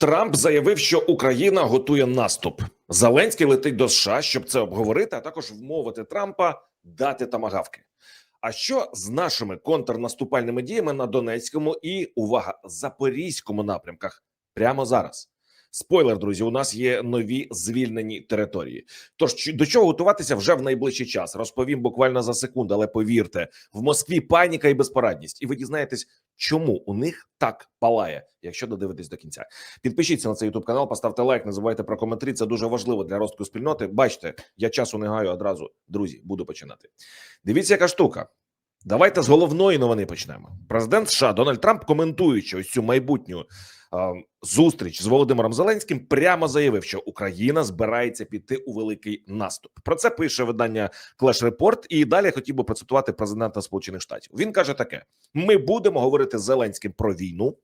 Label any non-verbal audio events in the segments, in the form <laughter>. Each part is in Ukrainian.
Трамп заявив, що Україна готує наступ. Зеленський летить до США, щоб це обговорити, а також вмовити Трампа дати тамагавки. А що з нашими контрнаступальними діями на Донецькому і увага Запорізькому напрямках прямо зараз? Спойлер, друзі, у нас є нові звільнені території. Тож до чого готуватися вже в найближчий час? Розповім буквально за секунду, але повірте, в Москві паніка і безпорадність, і ви дізнаєтесь, чому у них так палає, якщо додивитесь до кінця. Підпишіться на цей youtube канал, поставте лайк, не забувайте про коментарі. Це дуже важливо для росту спільноти. Бачите, я часу не гаю одразу. Друзі, буду починати. Дивіться, яка штука. Давайте з головної новини почнемо. Президент США Дональд Трамп, коментуючи ось цю майбутню е, зустріч з Володимиром Зеленським, прямо заявив, що Україна збирається піти у великий наступ. Про це пише видання Clash Report, І далі я хотів би процитувати президента Сполучених Штатів. Він каже таке: ми будемо говорити з Зеленським про війну,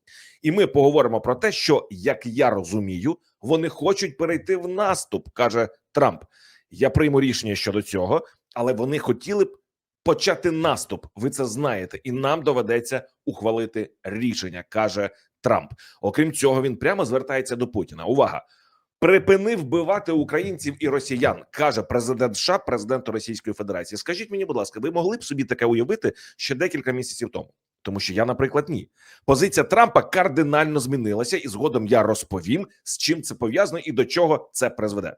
і ми поговоримо про те, що як я розумію, вони хочуть перейти в наступ, каже Трамп. Я прийму рішення щодо цього, але вони хотіли б почати наступ. Ви це знаєте, і нам доведеться ухвалити рішення, каже Трамп. Окрім цього, він прямо звертається до Путіна. Увага! Припини вбивати українців і росіян, каже президент США, президенту Російської Федерації. Скажіть мені, будь ласка, ви могли б собі таке уявити ще декілька місяців тому? Тому що я, наприклад, ні. Позиція Трампа кардинально змінилася, і згодом я розповім, з чим це пов'язано і до чого це призведе.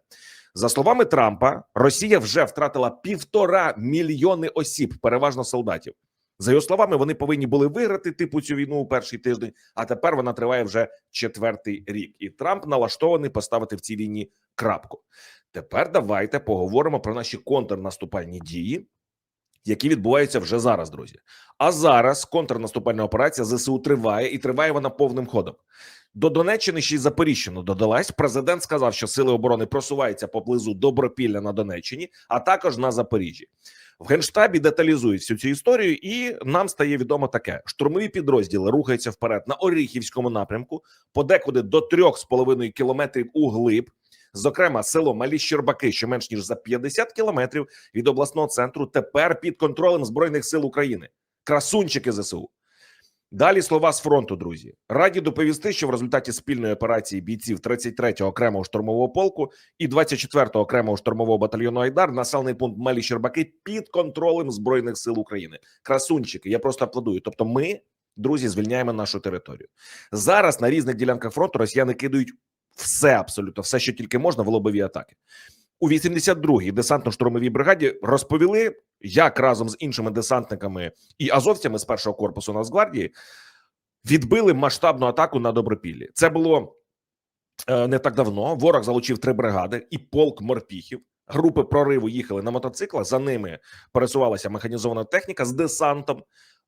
За словами Трампа, Росія вже втратила півтора мільйони осіб, переважно солдатів. За його словами, вони повинні були виграти типу цю війну у перший тиждень, а тепер вона триває вже четвертий рік. І Трамп налаштований поставити в цій війні крапку. Тепер давайте поговоримо про наші контрнаступальні дії, які відбуваються вже зараз, друзі. А зараз контрнаступальна операція ЗСУ триває і триває вона повним ходом. До Донеччини ще й Запоріжжяну додалась. Президент сказав, що сили оборони просуваються поблизу Добропілля на Донеччині, а також на Запоріжжі. В генштабі деталізують всю цю історію, і нам стає відомо таке: штурмові підрозділи рухаються вперед на Оріхівському напрямку, подекуди до трьох з половиною кілометрів у глиб. Зокрема, село Малі Щербаки, що менш ніж за 50 кілометрів від обласного центру, тепер під контролем збройних сил України. Красунчики ЗСУ. Далі слова з фронту, друзі. Раді доповісти, що в результаті спільної операції бійців 33-го окремого штурмового полку і 24-го окремого штурмового батальйону Айдар населений пункт Малі Щербаки під контролем збройних сил України. Красунчики, я просто аплодую. Тобто, ми, друзі, звільняємо нашу територію. Зараз на різних ділянках фронту росіяни кидають все абсолютно, все, що тільки можна, в лобові атаки. У 82-й десантно-штурмовій бригаді розповіли, як разом з іншими десантниками і азовцями з першого корпусу Нацгвардії відбили масштабну атаку на Добропіллі. Це було е, не так давно. Ворог залучив три бригади і полк морпіхів. Групи прориву їхали на мотоциклах. За ними пересувалася механізована техніка з десантом,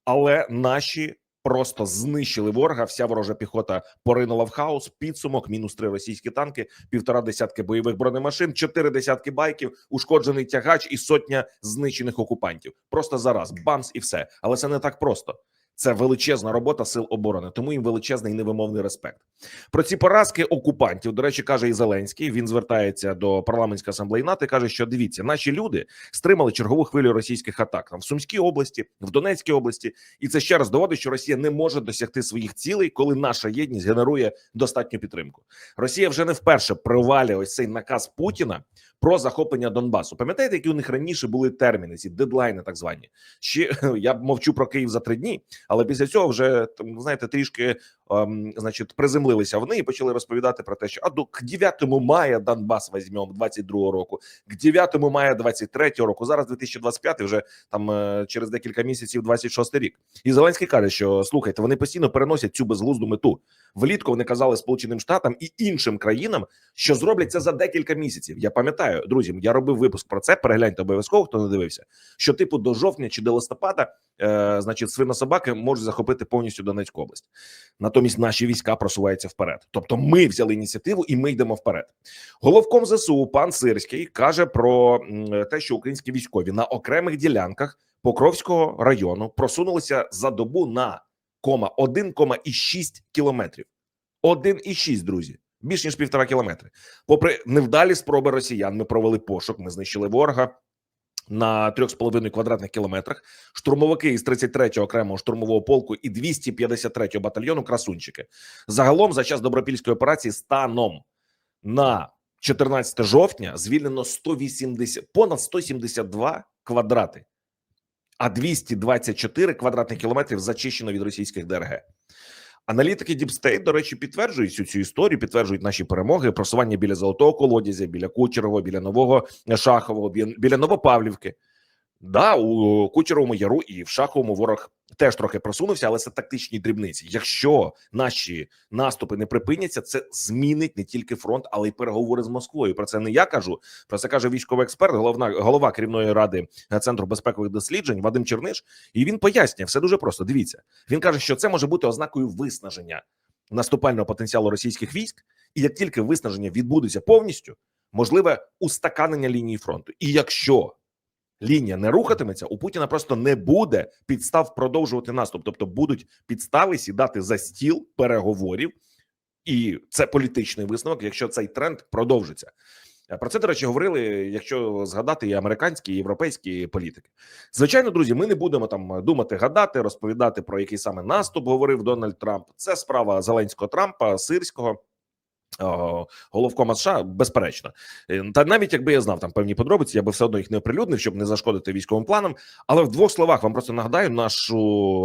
але наші просто знищили ворога. Вся ворожа піхота поринула в хаос. Підсумок: мінус три російські танки, півтора десятки бойових бронемашин, чотири десятки байків, ушкоджений тягач і сотня знищених окупантів. Просто зараз бамс і все. Але це не так просто. Це величезна робота сил оборони, тому їм величезний невимовний респект. Про ці поразки окупантів, до речі, каже і Зеленський. Він звертається до парламентської асамблеї НАТО. і Каже, що дивіться, наші люди стримали чергову хвилю російських атак там в Сумській області, в Донецькій області, і це ще раз доводить, що Росія не може досягти своїх цілей, коли наша єдність генерує достатню підтримку. Росія вже не вперше провалює ось цей наказ Путіна про захоплення Донбасу. Пам'ятаєте, які у них раніше були терміни, ці дедлайни, так звані. Ще <laughs> я мовчу про Київ за три дні, але після цього вже там знаєте трішки ем, значить приземлилися вони і почали розповідати про те, що а до к 9 мая Донбас візьмемо 22 року, к 9 мая 23 року. Зараз 2025, вже там е, через декілька місяців, 26 рік. І Зеленський каже, що слухайте, вони постійно переносять цю безглузду мету. Влітку вони казали Сполученим Штатам і іншим країнам, що зроблять це за декілька місяців. Я пам'ятаю, друзі, я робив випуск про це. Перегляньте обов'язково, хто не дивився. Що типу до жовтня чи до листопада, е, значить, свинособаки можуть захопити повністю Донецьку область. Натомість наші війська просуваються вперед. Тобто, ми взяли ініціативу і ми йдемо вперед. Головком ЗСУ пан Сирський каже про те, що українські військові на окремих ділянках Покровського району просунулися за добу на кома 1,6 кілометрів. 1,6, друзі. Більш ніж півтора кілометри. Попри невдалі спроби росіян, ми провели пошук, ми знищили ворога. на 3,5 квадратних кілометрах, штурмовики із 33-го окремого штурмового полку і 253-го батальйону красунчики. Загалом за час добропільської операції станом на 14 жовтня звільнено 180, понад 172 квадрати, а 224 квадратних кілометрів зачищено від російських ДРГ. Аналітики State, до речі, підтверджують цю, цю історію, підтверджують наші перемоги, просування біля золотого колодязя, біля Кучерова, біля нового Шахового, біля, біля Новопавлівки. Да, у Кучеровому яру і в Шаховому ворог теж трохи просунувся, але це тактичні дрібниці. Якщо наші наступи не припиняться, це змінить не тільки фронт, але й переговори з Москвою. Про це не я кажу. Про це каже військовий експерт, головна голова керівної ради центру безпекових досліджень Вадим Черниш. І він пояснює все дуже просто. Дивіться, він каже, що це може бути ознакою виснаження наступального потенціалу російських військ, і як тільки виснаження відбудеться повністю, можливе устаканення лінії фронту. І якщо лінія не рухатиметься, у Путіна просто не буде підстав продовжувати наступ. Тобто будуть підстави сідати за стіл переговорів, і це політичний висновок, якщо цей тренд продовжиться. Е, Про це, до речі, говорили, якщо згадати і американські і європейські політики. Звичайно, друзі, ми не будемо там думати, гадати, розповідати про який саме наступ говорив Дональд Трамп. Це справа Зеленського Трампа, сирського. О, Головкома США, безперечно, Е, та навіть якби я знав там певні подробиці, я би все одно їх не оприлюднив, щоб не зашкодити військовим планам. Але в двох словах вам просто нагадаю нашу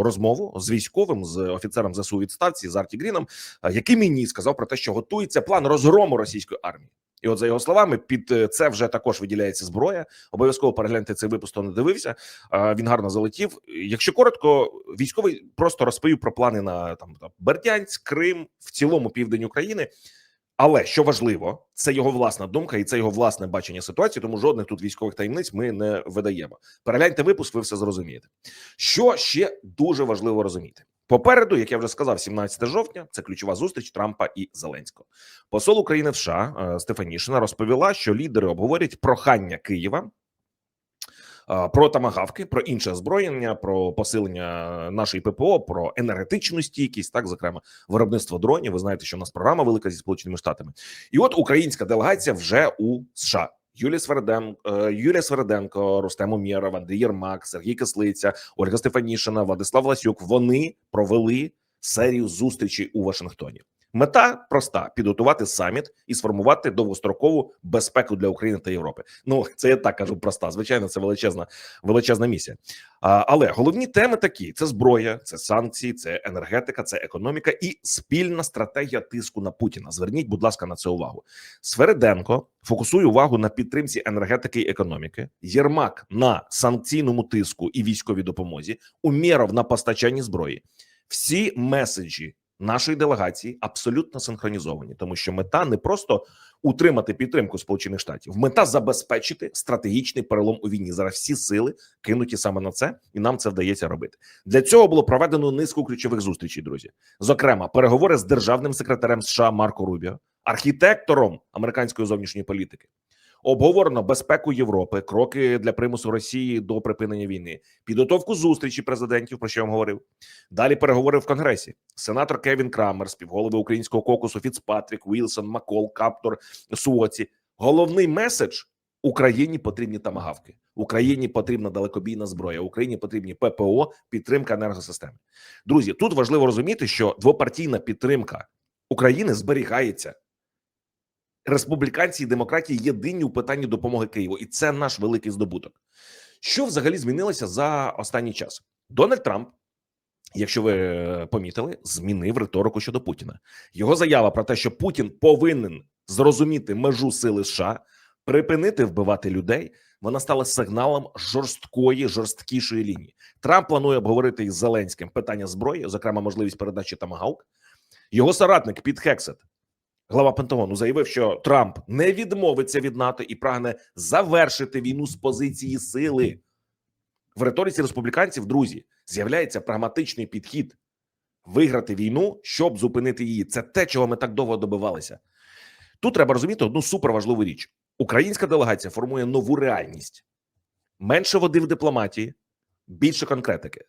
розмову з військовим, з офіцером ЗСУ відставці з Арті Гріном, е, який мені сказав про те, що готується план розгрому російської армії. І от за його словами, під е, це вже також виділяється зброя. Обов'язково перегляньте цей випуск, хто не дивився. Він гарно залетів. Якщо коротко, військовий просто розповів про плани на там, Бердянськ, Крим, в цілому південь України. Але що важливо, це його власна думка і це його власне бачення ситуації. Тому жодних тут військових таємниць ми не видаємо. Перегляньте випуск, ви все зрозумієте. Що ще дуже важливо розуміти? Попереду, як я вже сказав, 17 жовтня це ключова зустріч Трампа і Зеленського. Посол України в США е, Стефанішина розповіла, що лідери обговорять прохання Києва про тамагавки, про інше озброєння, про посилення нашої ППО, про енергетичну стійкість, так зокрема виробництво дронів. Ви знаєте, що у нас програма велика зі сполученими штатами, і от українська делегація вже у США. Юлія Сверденко, Юлія Сверденко, Рустем Умєров, Андрій Єрмак, Сергій Кислиця, Ольга Стефанішина, Владислав Ласюк. Вони провели серію зустрічей у Вашингтоні. Мета проста: підготувати саміт і сформувати довгострокову безпеку для України та Європи. Ну це я так кажу. Проста. Звичайно, це величезна величезна місія. А, але головні теми такі: це зброя, це санкції, це енергетика, це економіка і спільна стратегія тиску на Путіна. Зверніть, будь ласка, на це увагу. Свериденко фокусує увагу на підтримці енергетики і економіки. Єрмак на санкційному тиску і військовій допомозі. Умєров на постачанні зброї. Всі меседжі нашої делегації абсолютно синхронізовані, тому що мета не просто утримати підтримку Сполучених Штатів, мета забезпечити стратегічний перелом у війні. Зараз всі сили кинуті саме на це, і нам це вдається робити. Для цього було проведено низку ключових зустрічей. Друзі, зокрема, переговори з державним секретарем США Марко Рубіо, архітектором американської зовнішньої політики. Обговорено безпеку Європи, кроки для примусу Росії до припинення війни, підготовку зустрічі президентів, про що я вам говорив. Далі переговори в Конгресі. Сенатор Кевін Крамер, співголови українського кокусу Фіцпатрік, Вілсон, Макол, Каптор, Суоці. Головний меседж Україні потрібні тамагавки. Україні потрібна далекобійна зброя. Україні потрібні ППО, підтримка енергосистеми. Друзі, тут важливо розуміти, що двопартійна підтримка України зберігається. Республіканці і демократії єдині у питанні допомоги Києву, і це наш великий здобуток. Що взагалі змінилося за останній час? Дональд Трамп, якщо ви е, помітили, змінив риторику щодо Путіна. Його заява про те, що Путін повинен зрозуміти межу сили США, припинити вбивати людей. Вона стала сигналом жорсткої, жорсткішої лінії. Трамп планує обговорити із Зеленським питання зброї, зокрема можливість передачі Тамагавк. Його соратник Піт Хексет Глава Пентагону заявив, що Трамп не відмовиться від НАТО і прагне завершити війну з позиції сили. В риториці республіканців, друзі, з'являється прагматичний підхід виграти війну, щоб зупинити її. Це те, чого ми так довго добивалися. Тут треба розуміти одну суперважливу річ: українська делегація формує нову реальність, менше води в дипломатії, більше конкретики,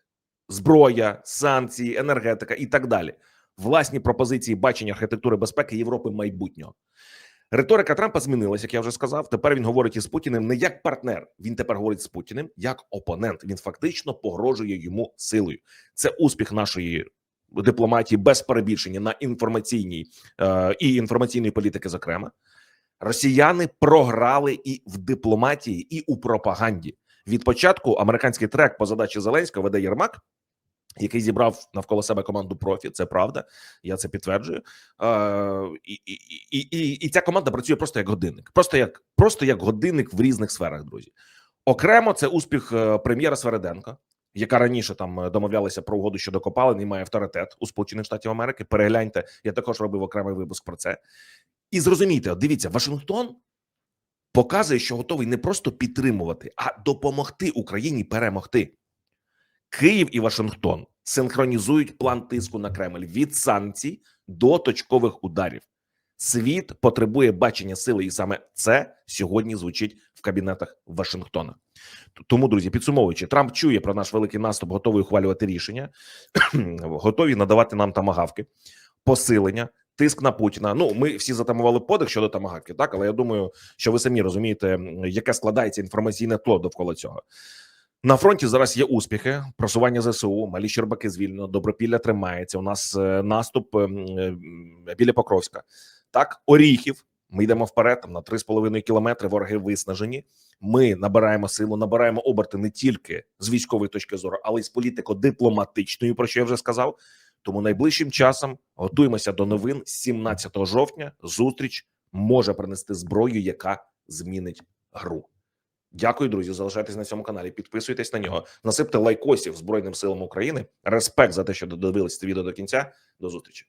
зброя, санкції, енергетика і так далі власні пропозиції бачення архітектури безпеки Європи майбутнього. Риторика Трампа змінилась, як я вже сказав. Тепер він говорить із Путіним не як партнер. Він тепер говорить з Путіним як опонент. Він фактично погрожує йому силою. Це успіх нашої дипломатії без перебільшення на інформаційній е, і інформаційної політики. Зокрема, росіяни програли і в дипломатії, і у пропаганді. Від початку американський трек по задачі Зеленського веде Єрмак, який зібрав навколо себе команду профі. Це правда, я це підтверджую. Е, і, і, і, і, ця команда працює просто як годинник, просто як просто як годинник в різних сферах. Друзі, окремо це успіх е, прем'єра Свереденка, яка раніше там е, домовлялася про угоду щодо копалин і має авторитет у Сполучених Штатів Америки. Перегляньте, я також робив окремий випуск про це. І зрозумійте, дивіться, Вашингтон показує, що готовий не просто підтримувати, а допомогти Україні перемогти. Київ і Вашингтон синхронізують план тиску на Кремль від санкцій до точкових ударів. Світ потребує бачення сили, і саме це сьогодні звучить в кабінетах Вашингтона. Тому, друзі, підсумовуючи, Трамп чує про наш великий наступ, готовий ухвалювати рішення, <clears throat> готові надавати нам тамагавки, посилення, тиск на Путіна. Ну, ми всі затамували подих щодо тамагавки, так але я думаю, що ви самі розумієте, яке складається інформаційне тло довкола цього. На фронті зараз є успіхи, просування ЗСУ, малі Щербаки звільнено, добропілля тримається. У нас е, наступ ем, е, біля Покровська. Так, Оріхів. Ми йдемо вперед там, на 3,5 кілометри. Вороги виснажені. Ми набираємо силу, набираємо оберти не тільки з військової точки зору, але й з політико-дипломатичної, про що я вже сказав. Тому найближчим часом готуємося до новин 17 жовтня. Зустріч може принести зброю, яка змінить гру. Дякую, друзі. Залишайтесь на цьому каналі. Підписуйтесь на нього, насипте лайкосів Збройним силам України. Респект за те, що додивились це відео до кінця. До зустрічі.